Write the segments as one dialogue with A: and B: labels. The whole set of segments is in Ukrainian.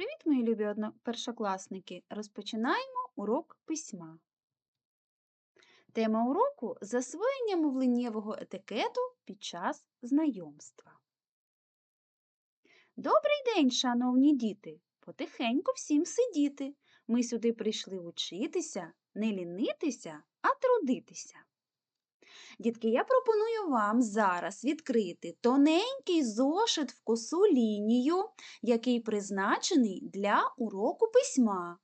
A: Привіт, мої любі першокласники! Розпочинаємо урок письма. Тема уроку засвоєння мовленнєвого етикету під час знайомства. Добрий день, шановні діти! Потихеньку всім сидіти. Ми сюди прийшли учитися, не лінитися, а трудитися. Дітки, я пропоную вам зараз відкрити тоненький зошит в косу лінію, який призначений для уроку письма.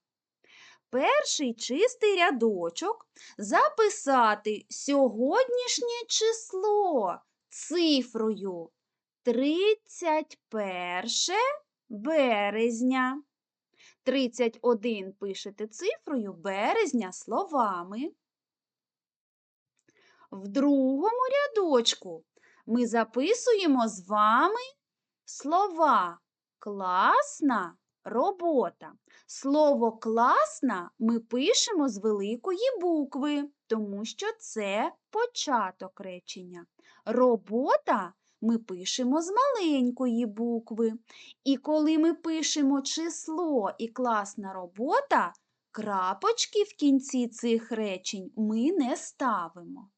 A: Перший чистий рядочок записати сьогоднішнє число цифрою 31 березня. 31 пишете цифрою березня словами. В другому рядочку ми записуємо з вами слова класна робота. Слово класна ми пишемо з великої букви, тому що це початок речення. Робота ми пишемо з маленької букви. І коли ми пишемо число і класна робота, крапочки в кінці цих речень ми не ставимо.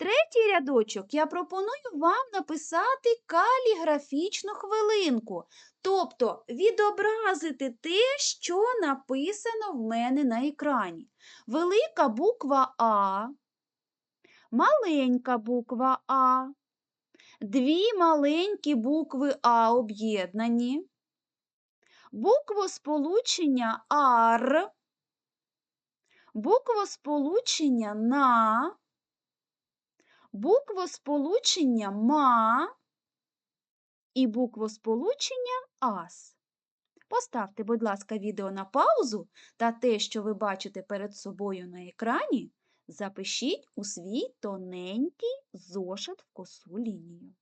A: Третій рядочок я пропоную вам написати каліграфічну хвилинку, тобто відобразити те, що написано в мене на екрані. Велика буква А, маленька буква А, дві маленькі букви А об'єднані, буквосполучення АР, буквосполучення НА, буквосполучення ма і буквосполучення ас. Поставте, будь ласка, відео на паузу та те, що ви бачите перед собою на екрані, запишіть у свій тоненький зошит в косу лінію.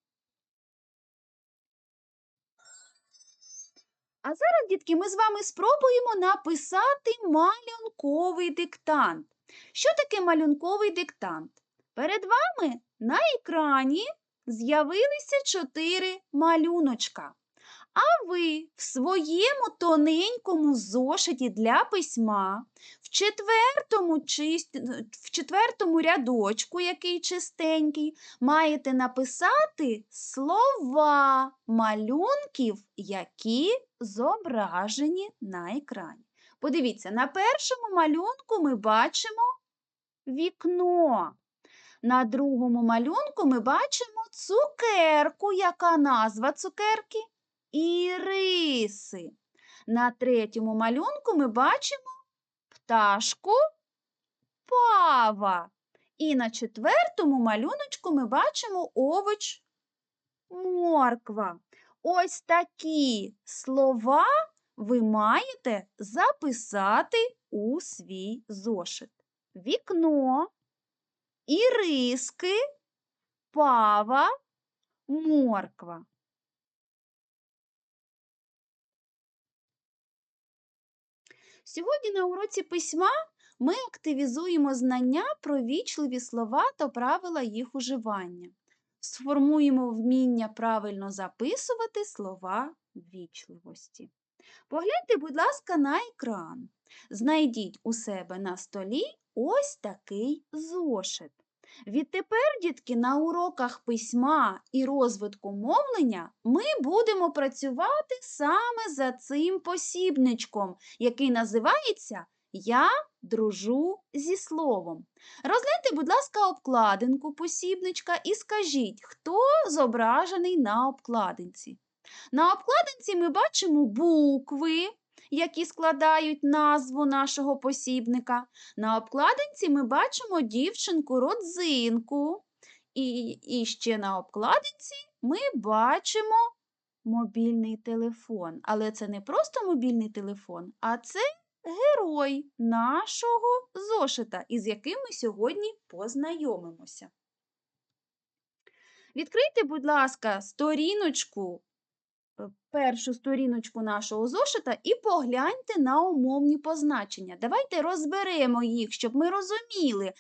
A: А зараз, дітки, ми з вами спробуємо написати малюнковий диктант. Що таке малюнковий диктант? Перед вами на екрані з'явилися чотири малюночка. А ви в своєму тоненькому зошиті для письма в четвертому, в четвертому рядочку, який чистенький, маєте написати слова малюнків, які зображені на екрані. Подивіться, на першому малюнку ми бачимо вікно. На другому малюнку ми бачимо цукерку. Яка назва цукерки? Іриси. На третьому малюнку ми бачимо пташку пава. І на четвертому малюночку ми бачимо овоч морква. Ось такі слова ви маєте записати у свій зошит. Вікно іриски, пава, морква. Сьогодні на уроці письма ми активізуємо знання про вічливі слова та правила їх уживання. Сформуємо вміння правильно записувати слова вічливості. Погляньте, будь ласка, на екран. Знайдіть у себе на столі ось такий зошит. Відтепер, дітки, на уроках письма і розвитку мовлення ми будемо працювати саме за цим посібничком, який називається Я дружу зі словом. Розгляньте, будь ласка, обкладинку посібничка і скажіть, хто зображений на обкладинці. На обкладинці ми бачимо букви, які складають назву нашого посібника. На обкладинці ми бачимо дівчинку родзинку. І, і ще на обкладинці ми бачимо мобільний телефон. Але це не просто мобільний телефон, а це герой нашого зошита, із яким ми сьогодні познайомимося. Відкрийте, будь ласка, сторіночку першу сторіночку нашого зошита і погляньте на умовні позначення. Давайте розберемо їх, щоб ми розуміли,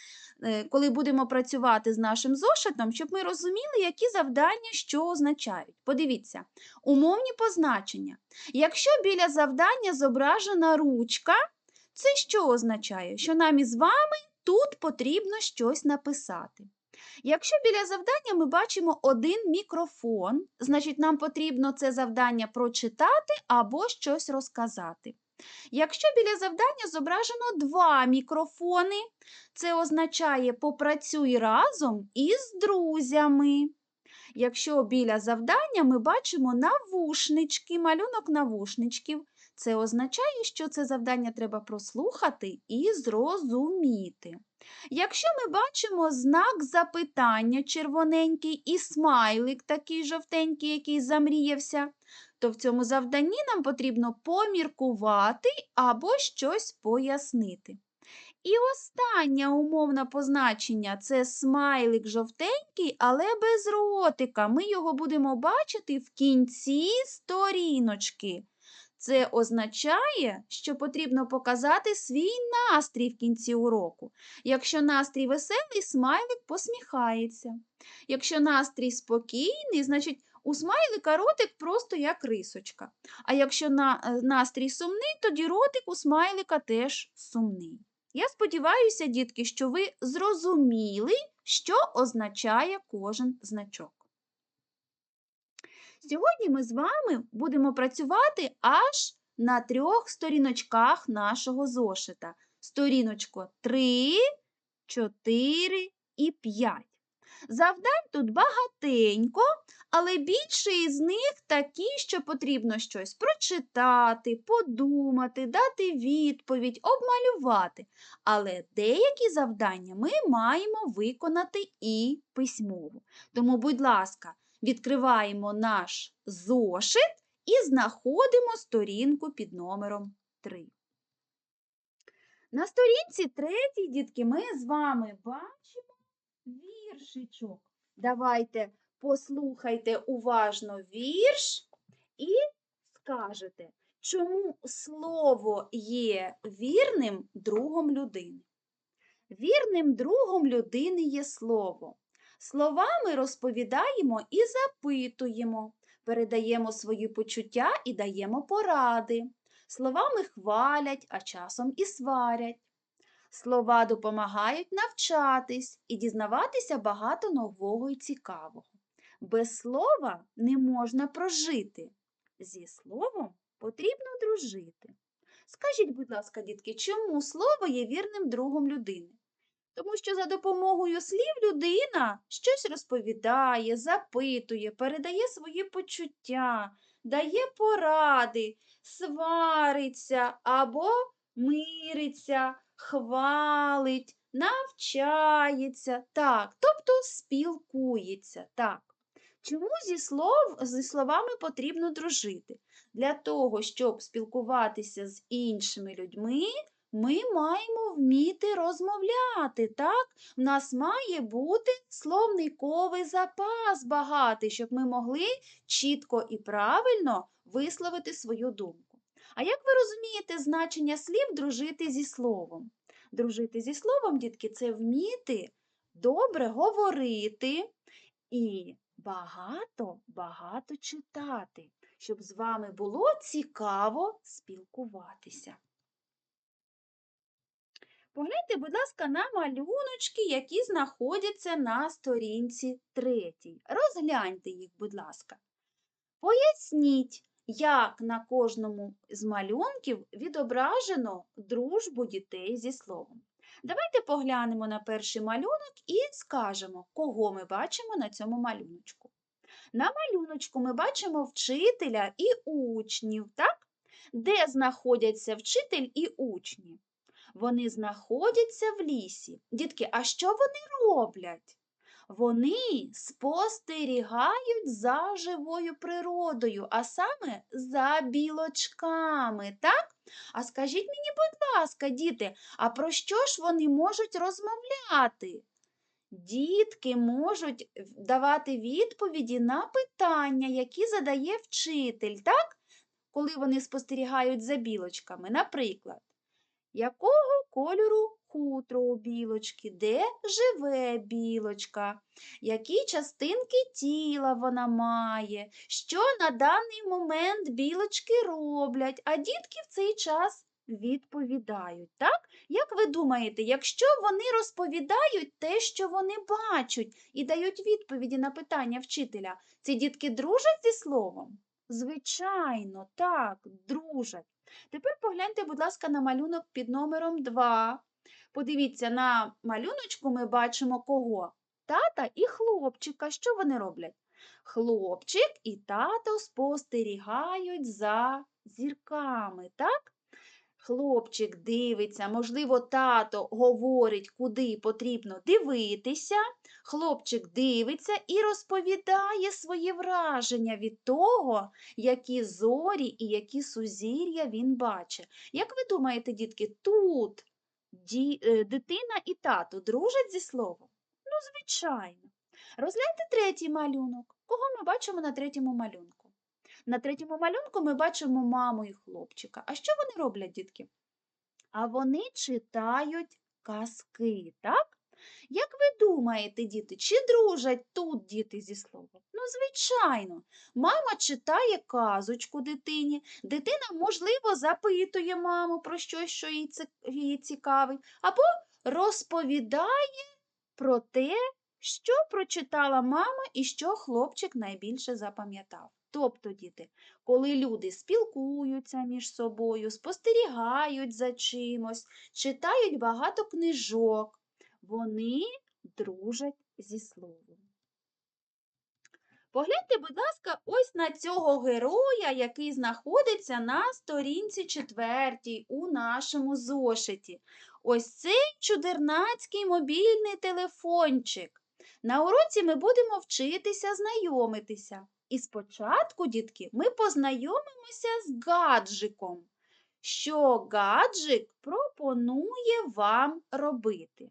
A: е, коли будемо працювати з нашим зошитом, щоб ми розуміли, які завдання що означають. Подивіться, умовні позначення. Якщо біля завдання зображена ручка, це що означає? Що нам із вами тут потрібно щось написати. Якщо біля завдання ми бачимо один мікрофон, значить нам потрібно це завдання прочитати або щось розказати. Якщо біля завдання зображено два мікрофони, це означає попрацюй разом із друзями. Якщо біля завдання ми бачимо навушнички, малюнок навушничків, це означає, що це завдання треба прослухати і зрозуміти. Якщо ми бачимо знак запитання червоненький і смайлик такий жовтенький, який замріявся, то в цьому завданні нам потрібно поміркувати або щось пояснити. І останнє умовне позначення це смайлик жовтенький, але без ротика. Ми його будемо бачити в кінці сторіночки. Це означає, що потрібно показати свій настрій в кінці уроку. Якщо настрій веселий, смайлик посміхається. Якщо настрій спокійний, значить у смайлика ротик просто як рисочка. А якщо е, настрій сумний, тоді ротик у смайлика теж сумний. Я сподіваюся, дітки, що ви зрозуміли, що означає кожен значок. Сьогодні ми з вами будемо працювати аж на трьох сторіночках нашого зошита. Сторіночко 3, 4 і 5. Завдань тут багатенько, але більше із них такі, що потрібно щось прочитати, подумати, дати відповідь, обмалювати. Але деякі завдання ми маємо виконати і письмово. Тому, будь ласка, відкриваємо наш зошит і знаходимо сторінку під номером 3. На сторінці третій, дітки, ми з вами бачимо віршичок. Давайте послухайте уважно вірш і скажете, чому слово є вірним другом людини. Вірним другом людини є слово. Словами розповідаємо і запитуємо, передаємо свої почуття і даємо поради. Словами хвалять, а часом і сварять. Слова допомагають навчатись і дізнаватися багато нового і цікавого. Без слова не можна прожити. Зі словом потрібно дружити. Скажіть, будь ласка, дітки, чому слово є вірним другом людини? Тому що за допомогою слів людина щось розповідає, запитує, передає свої почуття, дає поради, свариться або мириться, хвалить, навчається, так, тобто спілкується. так. Чому зі, слов, зі словами потрібно дружити? Для того, щоб спілкуватися з іншими людьми, ми маємо вміти розмовляти. так? В нас має бути словниковий запас багатий, щоб ми могли чітко і правильно висловити свою думку. А як ви розумієте значення слів дружити зі словом? Дружити зі словом, дітки, це вміти добре говорити і багато-багато читати, щоб з вами було цікаво спілкуватися. Погляньте, будь ласка, на малюночки, які знаходяться на сторінці третій. Розгляньте їх, будь ласка. Поясніть, як на кожному з малюнків відображено дружбу дітей зі словом. Давайте поглянемо на перший малюнок і скажемо, кого ми бачимо на цьому малюночку. На малюночку ми бачимо вчителя і учнів, так? Де знаходяться вчитель і учні? Вони знаходяться в лісі. Дітки, а що вони роблять? Вони спостерігають за живою природою, а саме за білочками, так? А скажіть мені, будь ласка, діти, а про що ж вони можуть розмовляти? Дітки можуть давати відповіді на питання, які задає вчитель, так? Коли вони спостерігають за білочками. Наприклад, якого кольору хутро у білочки, де живе білочка, які частинки тіла вона має, що на даний момент білочки роблять, а дітки в цей час відповідають. Так? Як ви думаєте, якщо вони розповідають те, що вони бачать, і дають відповіді на питання вчителя, ці дітки дружать зі словом? Звичайно, так, дружать. Тепер погляньте, будь ласка, на малюнок під номером 2. Подивіться, на малюночку ми бачимо кого? Тата і хлопчика. Що вони роблять? Хлопчик і тато спостерігають за зірками, так? Хлопчик дивиться, можливо, тато говорить, куди потрібно дивитися. Хлопчик дивиться і розповідає свої враження від того, які зорі і які сузір'я він бачить. Як ви думаєте, дітки, тут ді... е, дитина і тато дружать зі словом? Ну, звичайно. Розгляньте третій малюнок. Кого ми бачимо на третьому малюнку? На третьому малюнку ми бачимо маму і хлопчика. А що вони роблять, дітки? А вони читають казки, так? Як ви думаєте, діти, чи дружать тут діти зі словом? Ну, звичайно, мама читає казочку дитині, дитина, можливо, запитує маму про щось, що її цікавить, або розповідає про те, що прочитала мама і що хлопчик найбільше запам'ятав. Тобто, діти, коли люди спілкуються між собою, спостерігають за чимось, читають багато книжок, вони дружать зі словом. Погляньте, будь ласка, ось на цього героя, який знаходиться на сторінці четвертій у нашому зошиті. Ось цей чудернацький мобільний телефончик. На уроці ми будемо вчитися знайомитися. І спочатку, дітки, ми познайомимося з гаджиком. Що гаджик пропонує вам робити?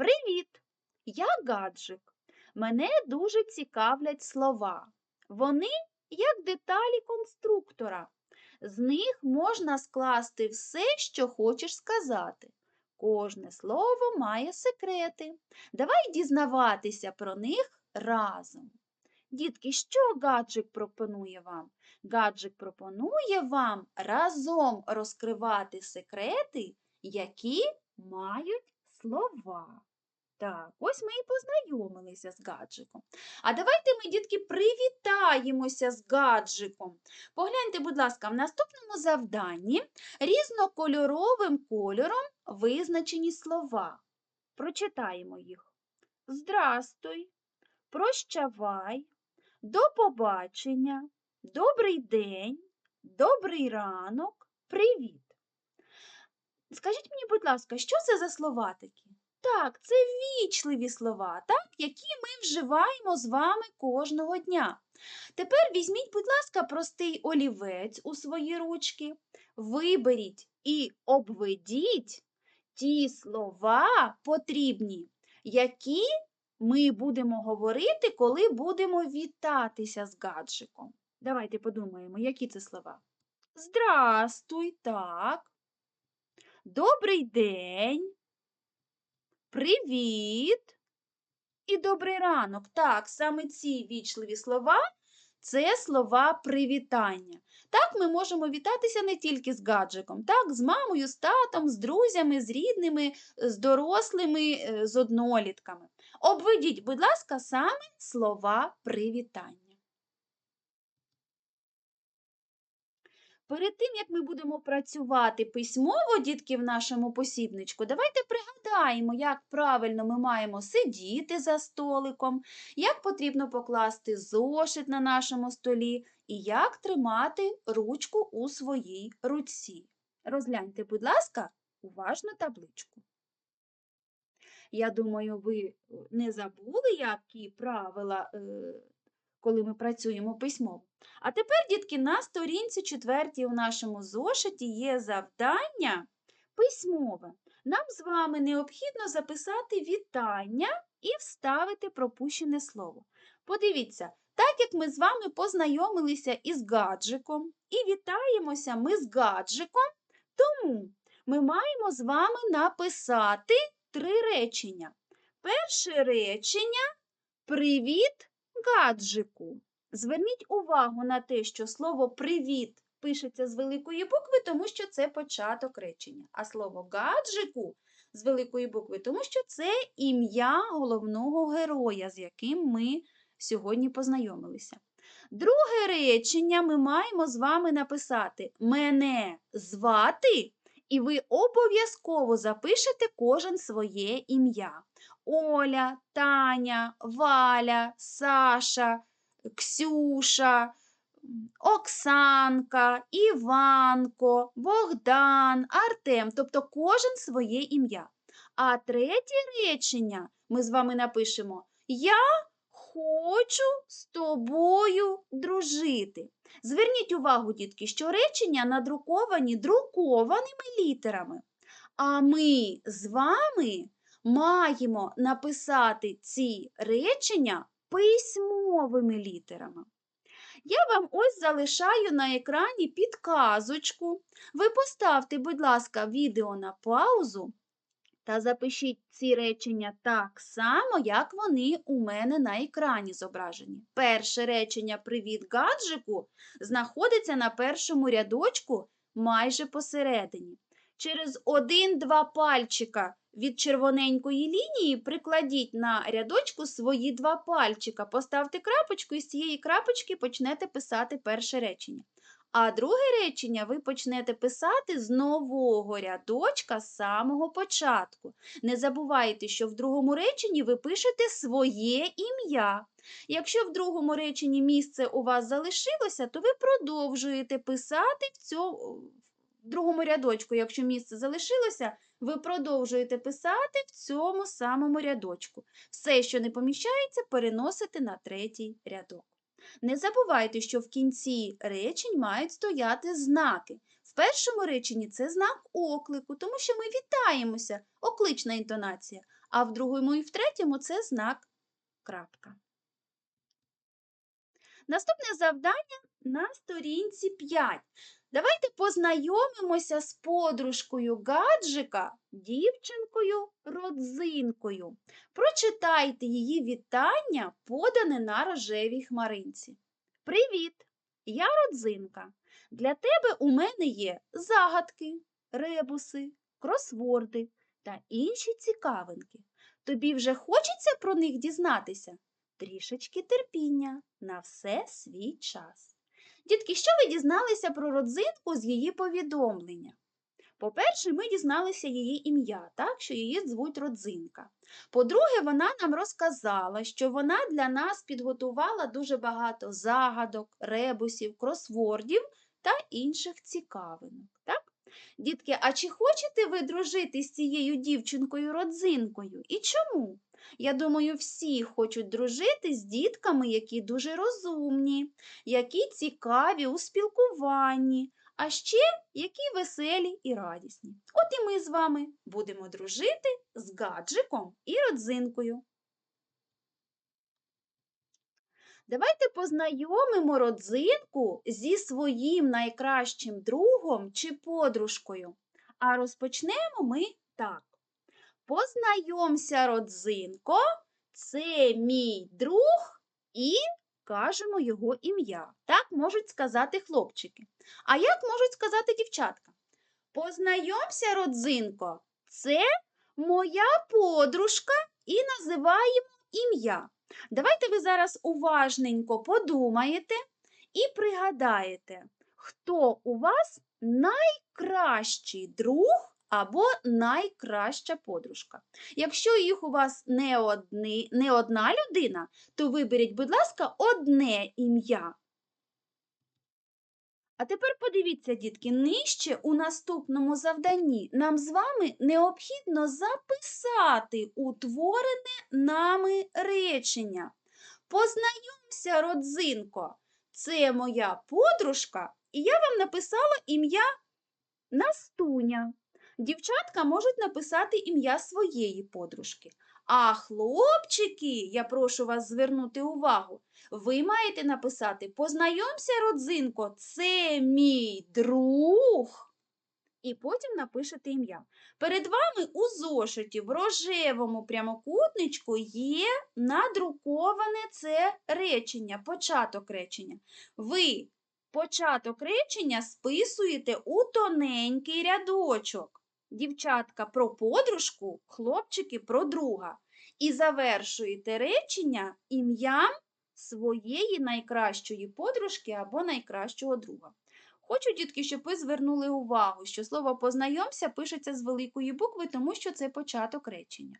A: Привіт! Я гаджик. Мене дуже цікавлять слова. Вони як деталі конструктора. З них можна скласти все, що хочеш сказати. Кожне слово має секрети. Давай дізнаватися про них разом. Дітки, що гаджик пропонує вам? Гаджик пропонує вам разом розкривати секрети, які мають слова. Так, ось ми і познайомилися з гаджиком. А давайте ми, дітки, привітаємося з гаджиком. Погляньте, будь ласка, в наступному завданні різнокольоровим кольором визначені слова. Прочитаємо їх. Здрастуй, прощавай, до побачення, добрий день, добрий ранок, привіт. Скажіть мені, будь ласка, що це за слова такі? Так, це вічливі слова, так, які ми вживаємо з вами кожного дня. Тепер візьміть, будь ласка, простий олівець у свої ручки, виберіть і обведіть ті слова потрібні, які ми будемо говорити, коли будемо вітатися з гаджиком. Давайте подумаємо, які це слова. Здрастуй, так. Добрий день. Привіт і добрий ранок. Так, саме ці вічливі слова це слова привітання. Так, ми можемо вітатися не тільки з гаджиком, так, з мамою, з татом, з друзями, з рідними, з дорослими, е, з однолітками. Обведіть, будь ласка, саме слова привітання. Перед тим, як ми будемо працювати письмово, дітки, в нашому посібничку, давайте пригадаємо, як правильно ми маємо сидіти за столиком, як потрібно покласти зошит на нашому столі і як тримати ручку у своїй руці. Розгляньте, будь ласка, уважно табличку. Я думаю, ви е, не забули, які правила, е, коли ми працюємо письмово. А тепер, дітки, на сторінці четвертій у нашому зошиті є завдання письмове. Нам з вами необхідно записати вітання і вставити пропущене слово. Подивіться, так як ми з вами познайомилися із гаджиком і вітаємося ми з гаджиком, тому ми маємо з вами написати три речення. Перше речення Привіт, гаджику. Зверніть увагу на те, що слово привіт пишеться з великої букви, тому що це початок речення. А слово гаджику з великої букви, тому що це ім'я головного героя, з яким ми сьогодні познайомилися. Друге речення ми маємо з вами написати Мене звати, і ви обов'язково запишете кожен своє ім'я. Оля, Таня, Валя, Саша, Ксюша, Оксанка, Іванко, Богдан, Артем, тобто кожен своє ім'я. А третє речення ми з вами напишемо Я хочу з тобою дружити. Зверніть увагу, дітки, що речення надруковані друкованими літерами. А ми з вами маємо написати ці речення письмовими літерами. Я вам ось залишаю на екрані підказочку. Ви поставте, будь ласка, відео на паузу та запишіть ці речення так само, як вони у мене на екрані зображені. Перше речення Привіт, гаджику знаходиться на першому рядочку майже посередині. Через один-два пальчика від червоненької лінії прикладіть на рядочку свої два пальчика. Поставте крапочку і з цієї крапочки почнете писати перше речення. А друге речення ви почнете писати з нового рядочка з самого початку. Не забувайте, що в другому реченні ви пишете своє ім'я. Якщо в другому реченні місце у вас залишилося, то ви продовжуєте писати в цьому другому рядочку, якщо місце залишилося, ви продовжуєте писати в цьому самому рядочку. Все, що не поміщається, переносите на третій рядок. Не забувайте, що в кінці речень мають стояти знаки. В першому реченні це знак оклику, тому що ми вітаємося, оклична інтонація, а в другому і в третьому це знак крапка. Наступне завдання на сторінці 5. Давайте познайомимося з подружкою гаджика, дівчинкою родзинкою. Прочитайте її вітання, подане на рожевій хмаринці. Привіт! Я родзинка. Для тебе у мене є загадки, ребуси, кросворди та інші цікавинки. Тобі вже хочеться про них дізнатися? Трішечки терпіння на все свій час. Дітки, що ви дізналися про родзинку з її повідомлення? По-перше, ми дізналися її ім'я, так, що її звуть родзинка. По-друге, вона нам розказала, що вона для нас підготувала дуже багато загадок, ребусів, кросвордів та інших цікавинок. Так? Дітки, а чи хочете ви дружити з цією дівчинкою родзинкою? І чому? Я думаю, всі хочуть дружити з дітками, які дуже розумні, які цікаві у спілкуванні, а ще які веселі і радісні. От і ми з вами будемо дружити з гаджиком і родзинкою. Давайте познайомимо родзинку зі своїм найкращим другом чи подружкою. А розпочнемо ми так. Познайомся, родзинко, це мій друг і кажемо його ім'я. Так можуть сказати хлопчики. А як можуть сказати дівчатка? Познайомся, родзинко, це моя подружка і називаємо ім'я. Давайте ви зараз уважненько подумаєте і пригадаєте, хто у вас найкращий друг або найкраща подружка. Якщо їх у вас не, одни, не одна людина, то виберіть, будь ласка, одне ім'я. А тепер подивіться, дітки, нижче у наступному завданні нам з вами необхідно записати утворене нами речення. Познайомся, родзинко, це моя подружка, і я вам написала ім'я Настуня. Дівчатка можуть написати ім'я своєї подружки. А хлопчики, я прошу вас звернути увагу, ви маєте написати Познайомся, родзинко, це мій друг. І потім напишете ім'я. Перед вами у зошиті в рожевому прямокутничку є надруковане це речення, початок речення. Ви початок речення списуєте у тоненький рядочок. Дівчатка про подружку, хлопчики про друга. І завершуєте речення ім'ям своєї найкращої подружки або найкращого друга. Хочу, дітки, щоб ви звернули увагу, що слово познайомся пишеться з великої букви, тому що це початок речення.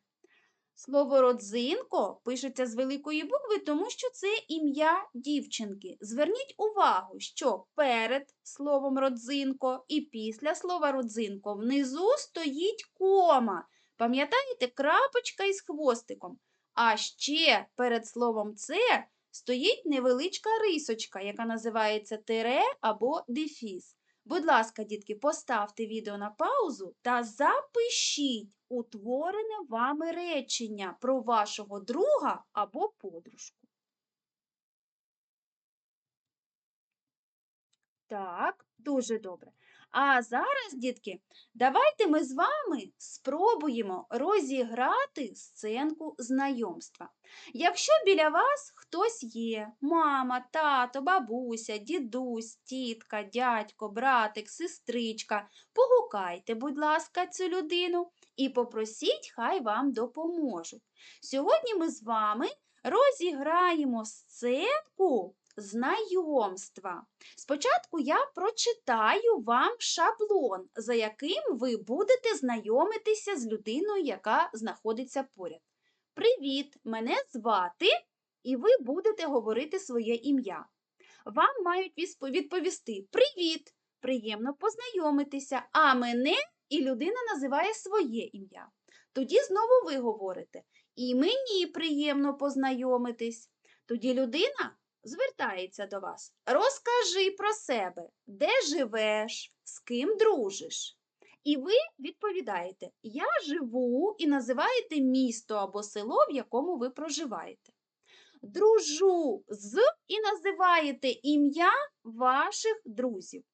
A: Слово родзинко пишеться з великої букви, тому що це ім'я дівчинки. Зверніть увагу, що перед словом родзинко і після слова родзинко внизу стоїть кома. Пам'ятаєте, крапочка із хвостиком. А ще перед словом це стоїть невеличка рисочка, яка називається тире або дефіс. Будь ласка, дітки, поставте відео на паузу та запишіть утворене вами речення про вашого друга або подружку. Так, дуже добре. А зараз, дітки, давайте ми з вами спробуємо розіграти сценку знайомства. Якщо біля вас хтось є, мама, тато, бабуся, дідусь, тітка, дядько, братик, сестричка, погукайте, будь ласка, цю людину і попросіть, хай вам допоможуть. Сьогодні ми з вами розіграємо сценку знайомства. Спочатку я прочитаю вам шаблон, за яким ви будете знайомитися з людиною, яка знаходиться поряд. Привіт, мене звати, і ви будете говорити своє ім'я. Вам мають відповісти Привіт! Приємно познайомитися, а мене і людина називає своє ім'я. Тоді знову ви говорите І мені приємно познайомитись. Тоді людина звертається до вас. Розкажи про себе, де живеш, з ким дружиш. І ви відповідаєте: Я живу і називаєте місто або село, в якому ви проживаєте. Дружу з і називаєте ім'я ваших друзів.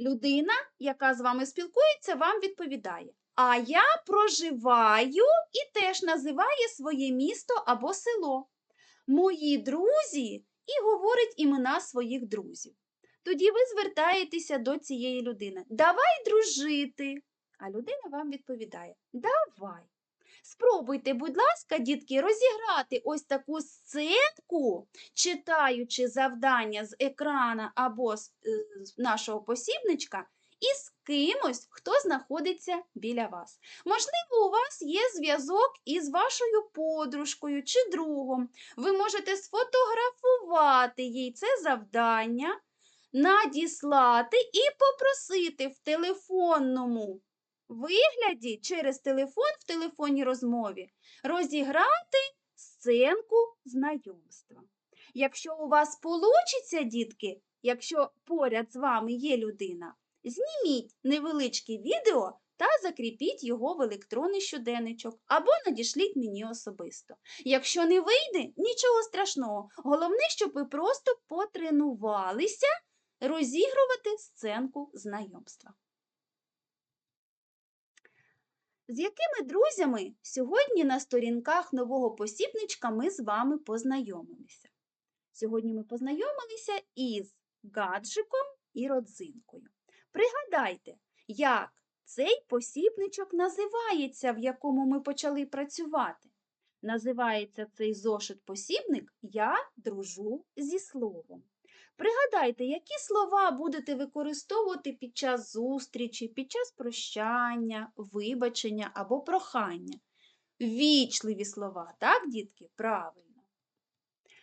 A: Людина, яка з вами спілкується, вам відповідає. А я проживаю і теж називає своє місто або село. Мої друзі і говорить імена своїх друзів. Тоді ви звертаєтеся до цієї людини. Давай дружити. А людина вам відповідає: Давай. Спробуйте, будь ласка, дітки, розіграти ось таку сценку, читаючи завдання з екрана або з е, нашого посібничка, із кимось, хто знаходиться біля вас. Можливо, у вас є зв'язок із вашою подружкою чи другом. Ви можете сфотографувати їй це завдання, надіслати і попросити в телефонному вигляді через телефон в телефонній розмові розіграти сценку знайомства. Якщо у вас получиться, дітки, якщо поряд з вами є людина, Зніміть невеличке відео та закріпіть його в електронний щоденничок або надішліть мені особисто. Якщо не вийде, нічого страшного. Головне, щоб ви просто потренувалися розігрувати сценку знайомства. З якими друзями сьогодні на сторінках нового посібничка ми з вами познайомилися? Сьогодні ми познайомилися із гаджиком і родзинкою. Пригадайте, як цей посібничок називається, в якому ми почали працювати. Називається цей зошит-посібник Я дружу зі словом. Пригадайте, які слова будете використовувати під час зустрічі, під час прощання, вибачення або прохання. Вічливі слова, так, дітки? Правильно.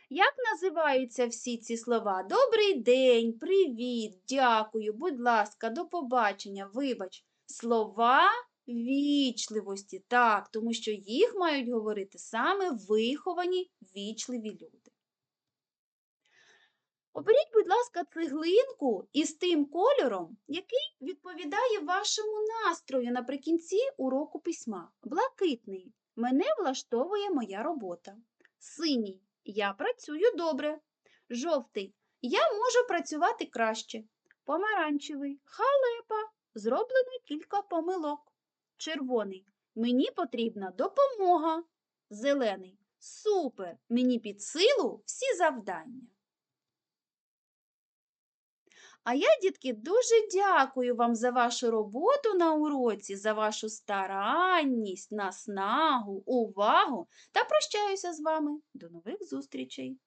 A: Як називаються всі ці слова? Добрий день, привіт, дякую, будь ласка, до побачення, вибач. Слова вічливості, так, тому що їх мають говорити саме виховані вічливі люди. Оберіть, будь ласка, цеглинку із тим кольором, який відповідає вашому настрою наприкінці уроку письма. Блакитний Мене влаштовує моя робота. Синій. Я працюю добре. Жовтий. Я можу працювати краще. Помаранчевий. Халепа. Зроблено кілька помилок. Червоний. Мені потрібна допомога. Зелений. Супер! Мені під силу всі завдання. А я, дітки, дуже дякую вам за вашу роботу на уроці, за вашу старанність, наснагу, увагу та прощаюся з вами. До нових зустрічей!